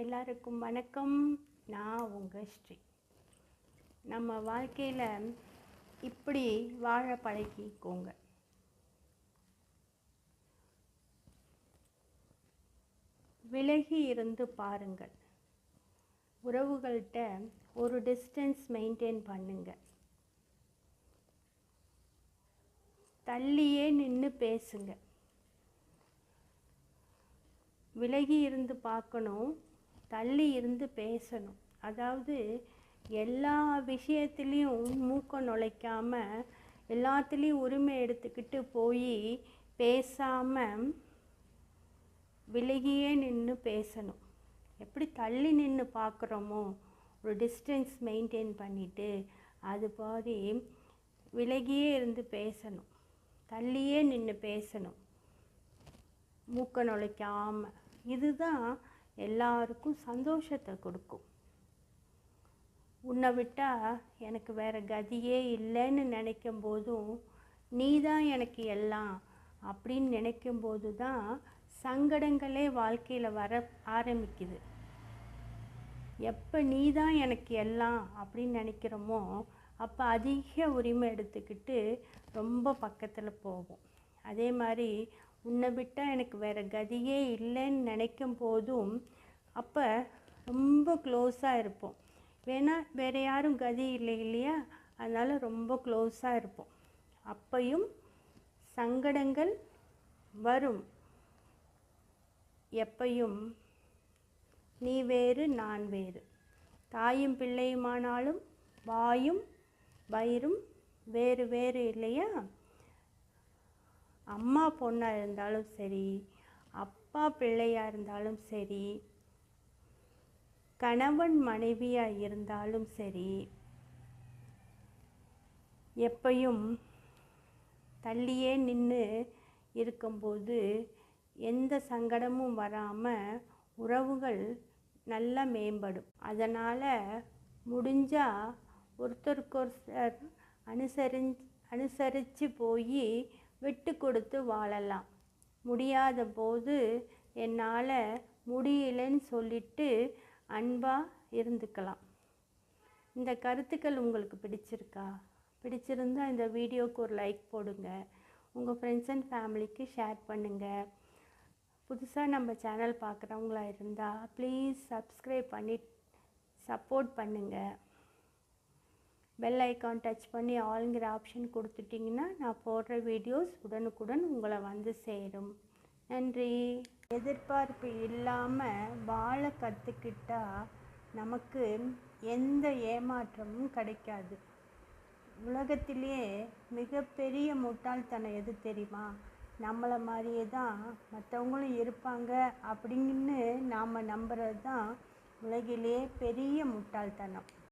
எல்லாருக்கும் வணக்கம். நான் உங்கள் ஸ்ரீ. நம்ம வாழ்க்கையில் இப்படி வாழ பழகிக்கோங்க. விலகி இருந்து பாருங்கள். உறவுகள்கிட்ட ஒரு டிஸ்டன்ஸ் மெயின்டைன் பண்ணுங்க. தள்ளியே நின்று பேசுங்க. விலகி இருந்து பார்க்கணும். தள்ளி இருந்து பேசணும். அதாவது எல்லா விஷயத்துலேயும் மூக்கம் நுழைக்காம எல்லாத்துலேயும் உரிமை எடுத்துக்கிட்டு போய் பேசாமல் விலகியே நின்று பேசணும். எப்படி தள்ளி நின்று பார்க்குறோமோ ஒரு டிஸ்டன்ஸ் மெயின்டைன் பண்ணிவிட்டு அது பாதி விலகியே இருந்து பேசணும். தள்ளியே நின்று பேசணும். மூக்க நுழைக்காமல் இதுதான் எல்லாருக்கும் சந்தோஷத்தை கொடுக்கும். உன்னை விட்டால் எனக்கு வேறு கதியே இல்லைன்னு நினைக்கும் போதும் நீ தான் எனக்கு எல்லாம் அப்படின்னு நினைக்கும் போது தான் சங்கடங்களே வாழ்க்கையில் வர ஆரம்பிக்குது. எப்போ நீ தான் எனக்கு எல்லாம் அப்படின்னு நினைக்கிறோமோ அப்போ அதிக உரிமை எடுத்துக்கிட்டு ரொம்ப பக்கத்தில் போகும் அதே மாதிரி உன்னை விட்டால் எனக்கு வேறு கதியே இல்லைன்னு நினைக்கும் போதும் அப்போ ரொம்ப க்ளோஸாக இருப்போம். வேணா வேறு யாரும் கதி இல்லை இல்லையா? அதனால் ரொம்ப க்ளோஸாக இருப்போம். அப்பையும் சங்கடங்கள் வரும். எப்பையும் நீ வேறு நான் வேறு. தாயும் பிள்ளையுமானாலும் வாயும் வயிறும் வேறு வேறு இல்லையா? அம்மா பொண்ணாக இருந்தாலும் சரி அப்பா பிள்ளையாக இருந்தாலும் சரி கணவன் மனைவியாக இருந்தாலும் சரி எப்பையும் தள்ளியே நின்று இருக்கும்போது எந்த சங்கடமும் வராமல் உறவுகள் நல்லா மேம்படும். அதனால் முடிஞ்சால் ஒருத்தருக்கொருத்தர் அனுசரி அனுசரித்து போய் விட்டு கொடுத்து வாழலாம். முடியாத போது என்னால் முடியலன்னு சொல்லிட்டு அன்பாக இருந்துக்கலாம். இந்த கருத்துக்கள் உங்களுக்கு பிடிச்சிருக்கா? பிடிச்சிருந்தா இந்த வீடியோவுக்கு ஒரு லைக் போடுங்க. உங்கள் ஃப்ரெண்ட்ஸ் அண்ட் ஃபேமிலிக்கு ஷேர் பண்ணுங்கள் புதுசாக நம்ம சேனல் பார்க்குறவங்களா இருந்தால் ப்ளீஸ் சப்ஸ்கிரைப் பண்ணி சப்போர்ட் பண்ணுங்கள் பெல் ஐக்கான் டச் பண்ணி ஆளுங்கிற ஆப்ஷன் கொடுத்துட்டிங்கன்னா நான் போடுற வீடியோஸ் உடனுக்குடன் உங்களை வந்து சேரும். நன்றி. எதிர்பார்ப்பு இல்லாமல் வாழ கற்றுக்கிட்டா நமக்கு எந்த ஏமாற்றமும் கிடைக்காது. உலகத்திலேயே மிகப்பெரிய முட்டாள்தனம் எது தெரியுமா? நம்மளை மாதிரியே தான் மற்றவங்களும் இருப்பாங்க அப்படின்னு நாம் நம்புறது தான் உலகிலேயே பெரிய முட்டாள்தனம்.